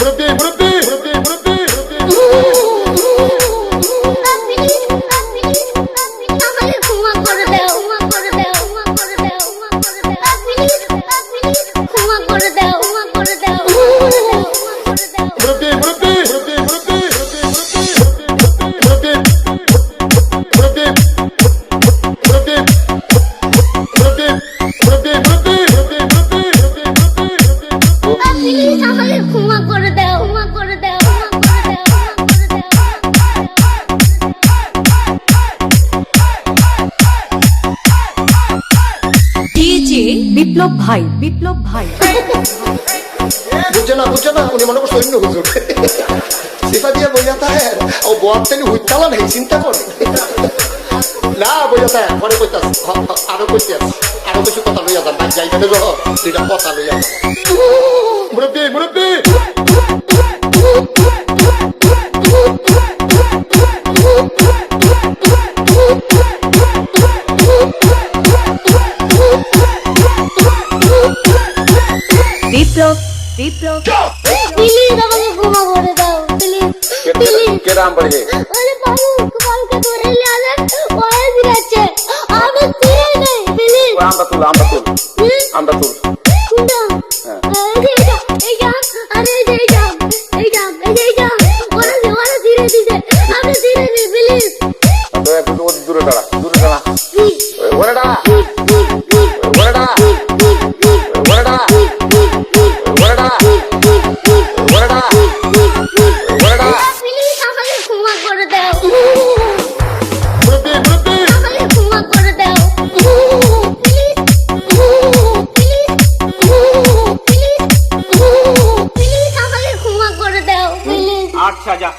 What up, be? What up, be? What up, be? What up? Please ক্ষমা করে দাও ক্ষমা করে দাও ক্ষমা করে দাও ক্ষমা করে দাও। ডিজে বিপ্লব ভাই বিপ্লব ভাই। বুঝছে না বুঝছে না উনি মনে করছে অন্য হুজুর। সেটা দিয়ে বইয়া থাকে ও বয়ার তেলি হুইতালা নেই চিন্তা করে। না বইয়া থাকে পরে কইতাস আরও কইতাস আরও কিছু কথা লইয়া যান দেব দুইটা কথা লইয়া যান। বিপ্লব বিপ্লব। প্লিজ আমাকে ক্ষমা করে দাও প্লিজ প্লিজ কেরাম পড়ে আরে বাবু কালকে ধরে নিয়ে আসেন ওরে দিচ্ছে আমি ফিরে নেই প্লিজ আমরা তুল আমরা তুল। আমরা তুল। কোনটা এই যে এই যা আরে এই 下架。